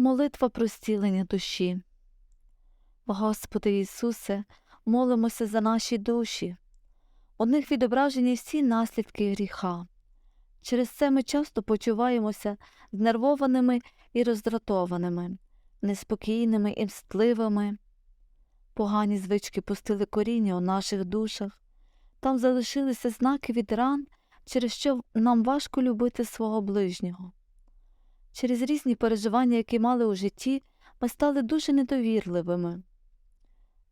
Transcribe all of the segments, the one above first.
Молитва про зцілення душі. Господи Ісусе, молимося за наші душі. У них відображені всі наслідки гріха. Через це ми часто почуваємося знервованими і роздратованими, неспокійними і мстливими. Погані звички пустили коріння у наших душах, там залишилися знаки від ран, через що нам важко любити свого ближнього. Через різні переживання, які мали у житті, ми стали дуже недовірливими.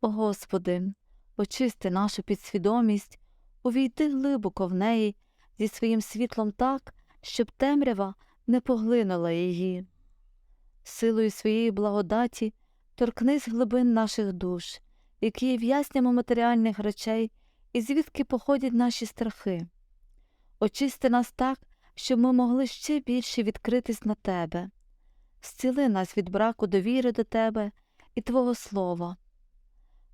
О Господи, очисти нашу підсвідомість, увійди глибоко в неї зі своїм світлом так, щоб темрява не поглинула її. Силою своєї благодаті торкнись глибин наших душ, які є в'язнями матеріальних речей і звідки походять наші страхи. Очисти нас так, щоб ми могли ще більше відкритись на Тебе. Зціли нас від браку довіри до Тебе і Твого Слова.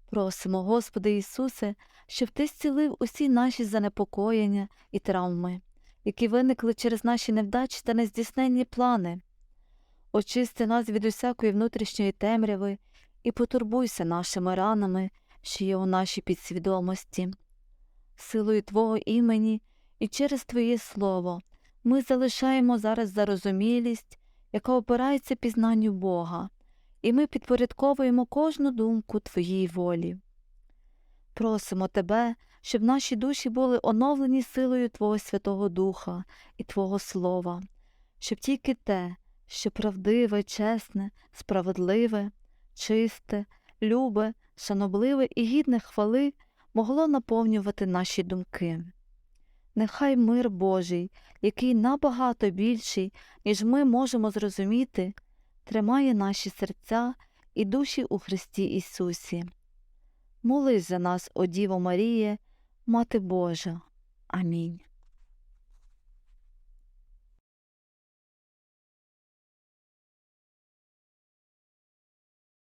Просимо, Господи Ісусе, щоб Ти зцілив усі наші занепокоєння і травми, які виникли через наші невдачі та нездійсненні плани. Очисти нас від усякої внутрішньої темряви і потурбуйся нашими ранами, що є у нашій підсвідомості. Силою Твого імені і через Твоє Слово ми залишаємо зараз зарозумілість, яка опирається пізнанню Бога, і ми підпорядковуємо кожну думку Твоїй волі. Просимо Тебе, щоб наші душі були оновлені силою Твого Святого Духа і Твого Слова, щоб тільки те, що правдиве, чесне, справедливе, чисте, любе, шанобливе і гідне хвали могло наповнювати наші думки. Нехай мир Божий, який набагато більший, ніж ми можемо зрозуміти, тримає наші серця і душі у Христі Ісусі. Молись за нас, о Діво Маріє, Мати Божа. Амінь.